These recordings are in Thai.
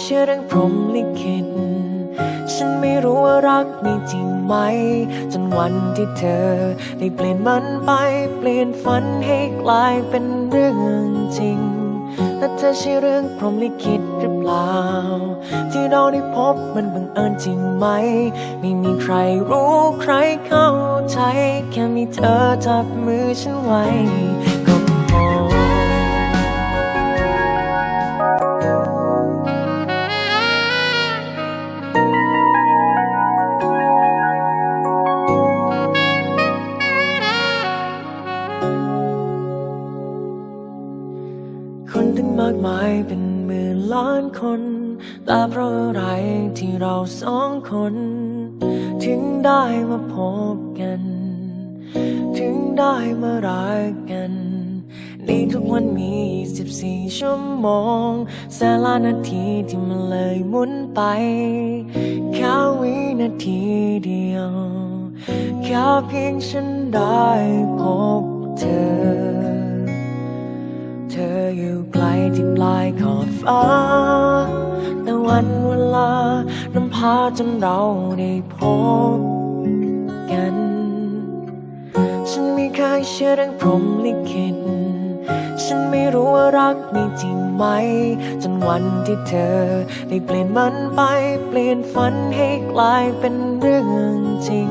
เชื่อเรื่องพรหมลิขิต ฉันไม่รู้ว่ารักมีจริงไหม จนวันที่เธอ ได้เปลี่ยนมันไป เปลี่ยนฝันให้กลายเป็นเรื่องจริง และเธอใช่เรื่องพรหมลิขิตหรือเปล่า ที่เราได้พบมันบังเอิญจริงไหม ไม่มีใครรู้ใครเข้าใจ แค่มีเธอจับมือฉันไว้ คนถึงได้มาพบกัน ถึงได้มารักกัน ในทุกวันมี 24 ชั่วโมงแสนล้านนาทีที่มันเลยหมุนไปแค่วินาทีเดียว แค่เพียงฉันได้พบเธอ เธออยู่ไกลที่ปลายขอบฟ้าแต่วันเวลา นำพาจนเราได้พบกัน ฉันไม่เคยเชื่อเรื่องพรหมลิขิตฉันไม่รู้ว่ารักมีจริงไหม จนวันที่เธอ ได้เปลี่ยนมันไป เปลี่ยนฝันให้กลายเป็นเรื่องจริง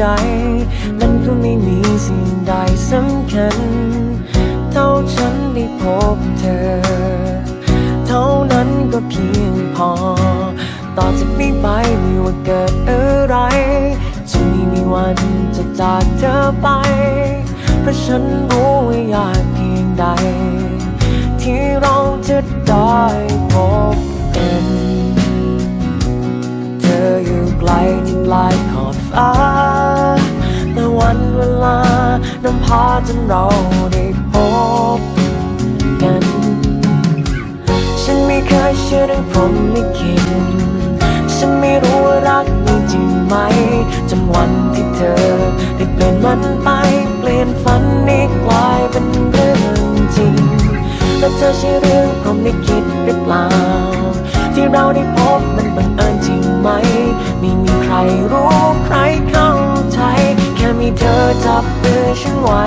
ใด มันก็ไม่มีสิ่งใดสำคัญ เท่าฉันได้พบเธอ เท่านั้นก็เพียงพอ ต่อจากนี้ไปไม่ว่าเกิดอะไร จะไม่มีวันจะจากเธอไป เพราะฉันรู้ว่ายากเพียงใด ที่เราจะได้พบกัน เธออยู่ ไกลที่ปลายขอบฟ้าแต่วันเวลานำพาจนเราได้พบกัน ฉันไม่เคยเชื่อเรื่องพรหมลิขิตฉันไม่รู้ว่ารักมีจริงไหมจนวันที่เธอได้เปลี่ยนมันไปเปลี่ยนฝันนี้กลายเป็นเรื่องจริงและเธอใช่เรื่องพรหมลิขิตหรือเปล่า ที่เราได้พบ ไม่มีใครรู้ใครเข้าใจ แค่มีเธอจับมือฉันไว้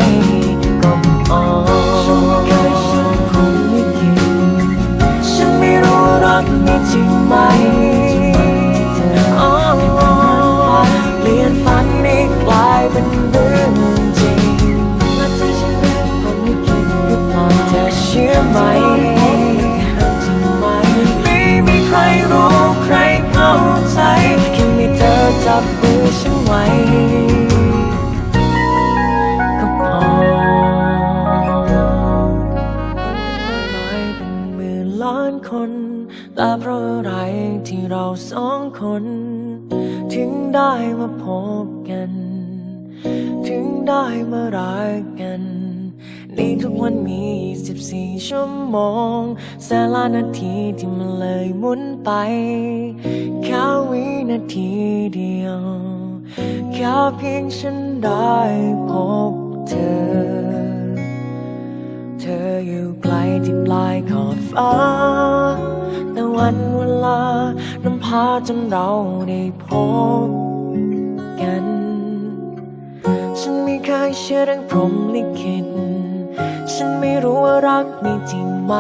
ในทุกวันมี 24 ชั่วโมงแสนล้านนาทีที่มันเลยหมุนไปแค่วินาทีเดียวแค่เพียงฉันได้พบเธอ เธออยู่ไกลที่ปลายขอบฟ้าแต่วันเวลานำพาจนเราได้พบ เคยเชื่อเรื่องพรหมลิขิตฉันไม่รู้ว่ารักมีจริงไหม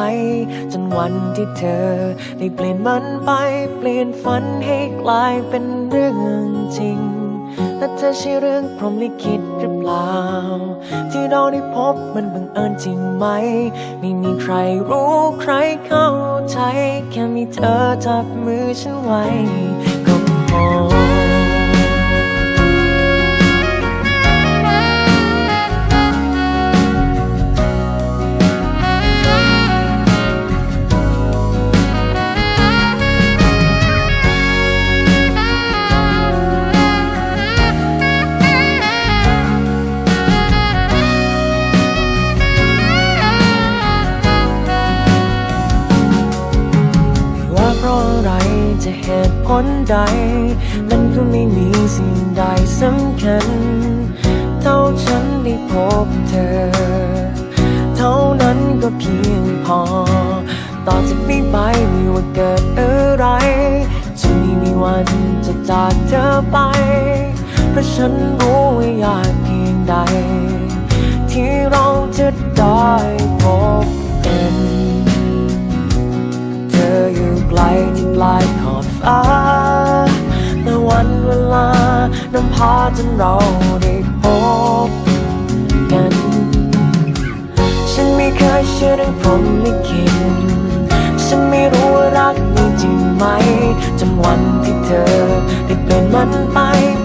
จนวันที่เธอได้เปลี่ยนมันไป เปลี่ยนฝันให้กลายเป็นเรื่องจริงและเธอใช่เรื่องพรหมลิขิตหรือเปล่า ที่เราได้พบมันบังเอิญจริงไหม ไม่มีใครรู้ใครเข้าใจ แค่มีเธอจับมือฉันไว้ ตุผลใด มันก็ไม่มีสิ่งใดสำคัญ เท่าฉันได้พบเธอ เท่านั้นก็เพียงพอ ต่อจากนี้ไปไม่ว่าเกิดอะไรจะไม่มีวันจะจากเธอไป เพราะฉันรู้ว่ายากเพียงใด ที่เราจะได้พบกัน เธออยู่ไกลที่ปลาย ขอาแต่วันเวลานำพาจนเราได้พบกัน ฉันไม่เคยเชื่อเรื่องพรหมลิขิตฉันไม่รู้ว่ารักมีจริงไหมจนวันที่เธอได้เปลี่ยนมันไป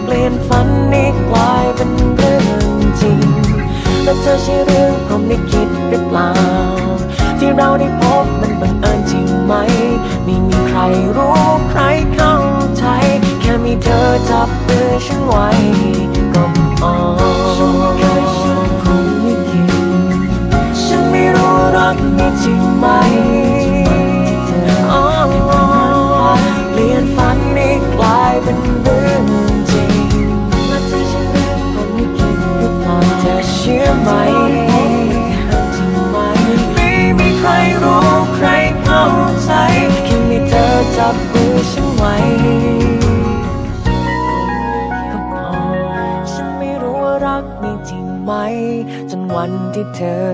เปลี่ยนฝันนี้กลายเป็นเรื่องจริง แล้วเธอใช่เรื่องพรหมลิขิตหรือเปล่า ที่เราได้พบมันบังเอิญจริงไหม ไม่มีใครรู้ใครเข้าใจ แค่มีเธอจับมือฉันไว้ก็พอฉันเคยเชื่อพรหมลิขิตฉันไม่รู้รักมีจริงไหม เธอ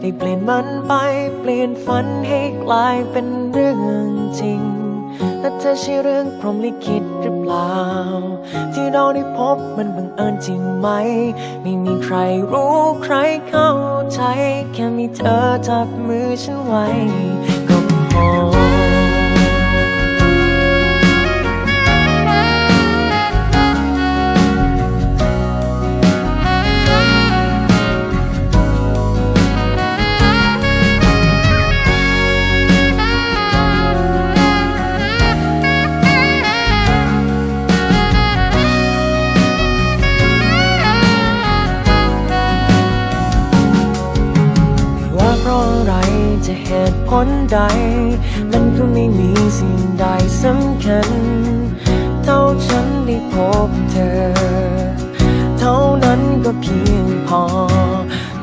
ได้เปลี่ยนมันไปเปลี่ยนฝันให้กลายเป็นเรื่องจริง และเธอใช่เรื่องพรหมลิขิตหรือเปล่า ที่เราได้พบมันบังเอิญจริงไหม ไม่มีใครรู้ใครเข้าใจ แค่มีเธอจับมือฉันไว้ เหตุผลใด มันก็ไม่มีสิ่งใดสำคัญ เท่าฉันได้พบเธอ เท่านั้นก็เพียงพอ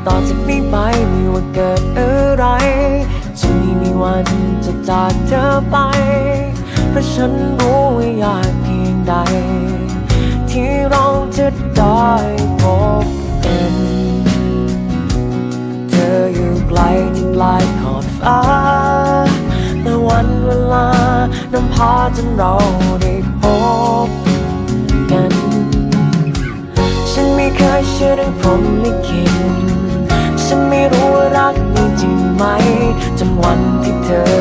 ต่อจากนี้ไปไม่ว่าเกิดอะไรจะไม่มีวันจะจากเธอไป เพราะฉันรู้ว่ายากเพียงใด ที่เราจะได้พบกัน ไกลที่ปลายขอบฟ้าแต่วันเวลานำพาจนเราได้พบกัน ฉันไม่เคยเชื่อเรื่องพรหมลิขิตฉันไม่รู้ว่ารักมีจริงไหมจนวันที่เธอ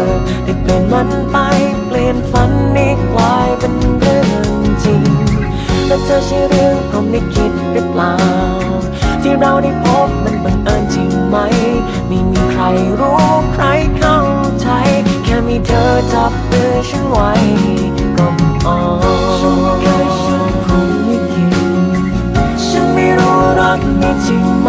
ได้เปลี่ยนมันไปเปลี่ยนฝันนี้กลายเป็นเรื่องจริง และเธอใช่เรื่องพรหมลิขิตหรือเปล่า ที่เราได้พบมัน บังเอิญจริงไหม ไม่มีใครรู้ใครเข้าใจ แค่มีเธอจับมือฉันไว้ก็พอฉันเคยเชื่อพรหมลิขิตฉันไม่รู้รักมีจริงไหม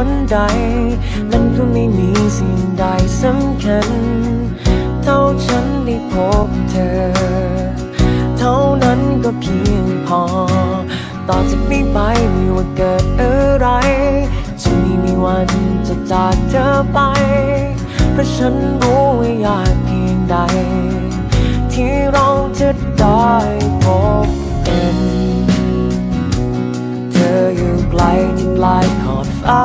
เหตุผลใด มันก็ไม่มีสิ่งใดสำคัญ เท่าฉันได้พบเธอ เท่านั้นก็เพียงพอ ต่อจากนี้ไปไม่ว่าเกิดอะไร จะไม่มีวันจะจากเธอไป เพราะฉันรู้ว่ายากเพียงใด ที่เราจะได้พบกัน เธออยู่ไกลที่ปลายขอ ฟ้า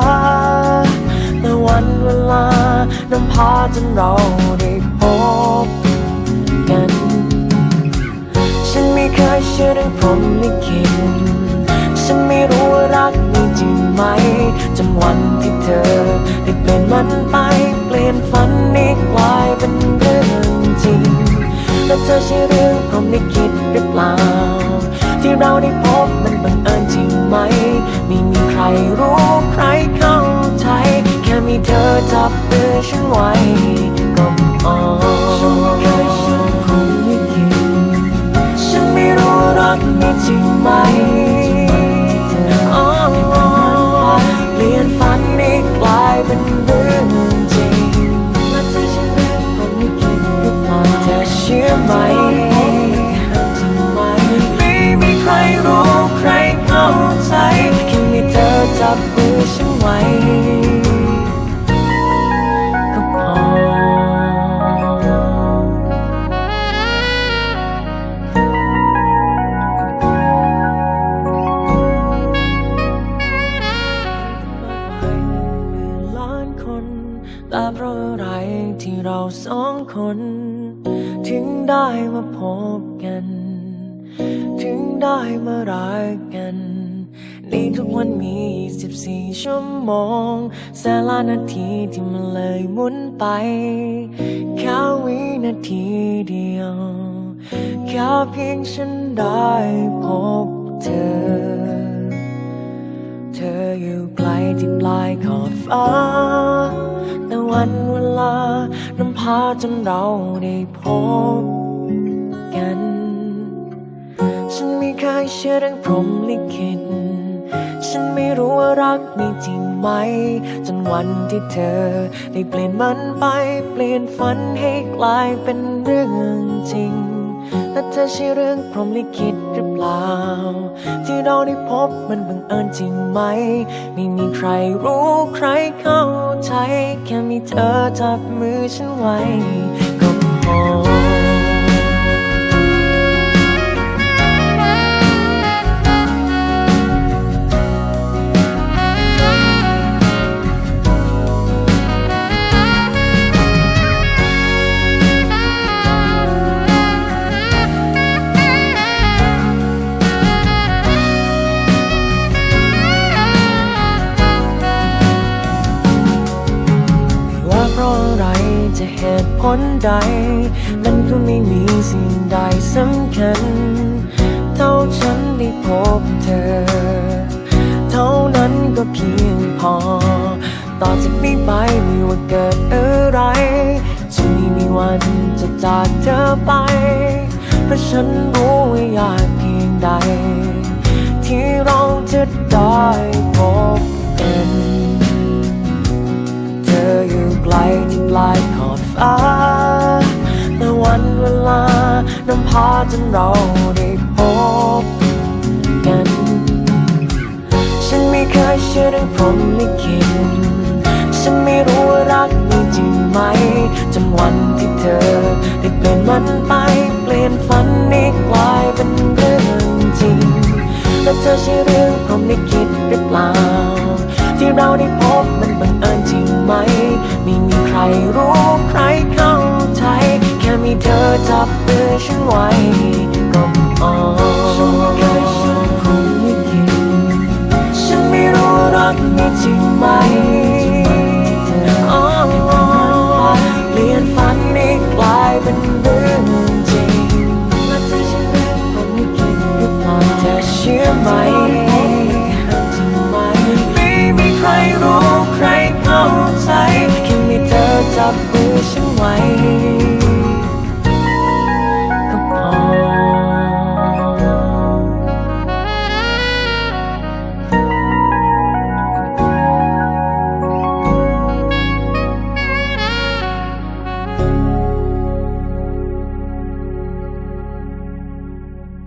แต่วันเวลานำพาจนเราได้พบกัน ฉันไม่เคยเชื่อเรื่องพรหมลิขิตฉันไม่รู้ว่ารักมีจริงไหมจนวันที่เธอได้เปลี่ยนมันไปเปลี่ยนฝันนี้กลายเป็นเรื่องจริง และเธอใช่เรื่องพรหมลิขิตหรือเปล่า ที่เราได้พบมันบังเอิญจริงไหม ไม่มีใครรู้ใครเข้าใจ แค่มีเธอจับมือฉันไว้ มี โมงแสนล้านนาทีที่มันเลยหมุนไปแค่วินาทีเดียวแค่เพียงฉันได้พบเธอ เธออยู่ไกลที่ปลายขอบฟ้าแต่วันเวลานำพาจนเราได้พบกัน ฉันไม่เคยเชื่อเรื่องพรหมลิขิตฉันไม่รู้ว่ารักมีจริง ไหม จนวันที่เธอ ได้เปลี่ยนมันไป เปลี่ยนฝันให้กลายเป็นเรื่องจริง และเธอใช่เรื่องพรหมลิขิตหรือเปล่า ที่เราได้พบมันบังเอิญจริงไหม ไม่มีใครรู้ใครเข้าใจ แค่มีเธอจับมือฉันไว้ เหตุผลใด มันก็ไม่มีสิ่งใดสำคัญ เท่าฉันได้พบเธอ เท่านั้นก็เพียงพอ ต่อจากนี้ไปไม่ว่าเกิดอะไร จะไม่มีวันจะจากเธอไป เพราะฉันรู้ว่ายากเพียงใด ที่เราจะได้พบกัน เธออยู่ไกลที่ปลาย ฟ้าแต่วันเวลานำพาจนเราได้พบกัน ฉันไม่เคยเชื่อเรื่องพรหมลิขิตฉันไม่รู้ว่ารักมีจริงไหมจนวันที่เธอได้เปลี่ยนมันไป เปลี่ยนฝันนี้กลายเป็นเรื่องจริง และเธอใช่เรื่องผมไม่คิดหรือเปล่า ที่เราได้พบมันบังเอิญจริงไหมไม่มี ใครรู้ใครเข้าใจ แค่มีเธอจับมือฉันไว้ก็พอฉันเคยฉันคงไม่คิดฉันไม่รู้รักมีจริงไหมอ๋อเปลี่ยนฝันนี้กลายเป็นเรื่องจริงและเธอใช่เรื่องผมไม่คิดหรือเปล่าเธอเชื่อไหม